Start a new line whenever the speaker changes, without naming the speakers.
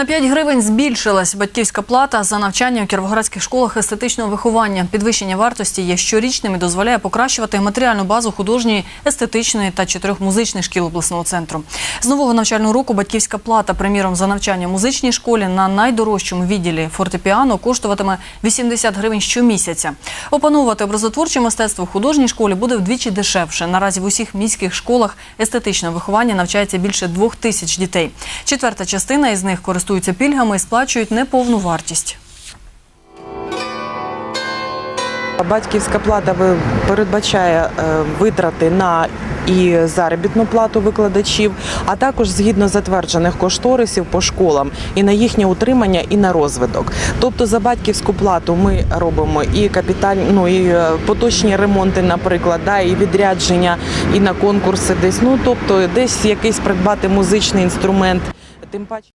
На 5 гривень збільшилась батьківська плата за навчання у кіровоградських школах естетичного виховання. Підвищення вартості є щорічним і дозволяє покращувати матеріальну базу художньої, естетичної та чотирьох музичних шкіл обласного центру. З нового навчального року батьківська плата, приміром, за навчання в музичній школі на найдорожчому відділі фортепіано коштуватиме 80 гривень щомісяця. Опановувати образотворче мистецтво в художній школі буде вдвічі дешевше. Наразі в усіх міських школах естетичного виховання навчається більше двох тисяч дітей. Четверта частина із них користуються пільгами і сплачують неповну вартість.
Батьківська плата передбачає е, витрати на і заробітну плату викладачів, а також згідно затверджених кошторисів по школам і на їхнє утримання, і на розвиток. Тобто за батьківську плату ми робимо і капітальні, ну і е, поточні ремонти, наприклад, да, і відрядження, і на конкурси десь. Ну тобто, десь якийсь придбати музичний інструмент. Тим паче.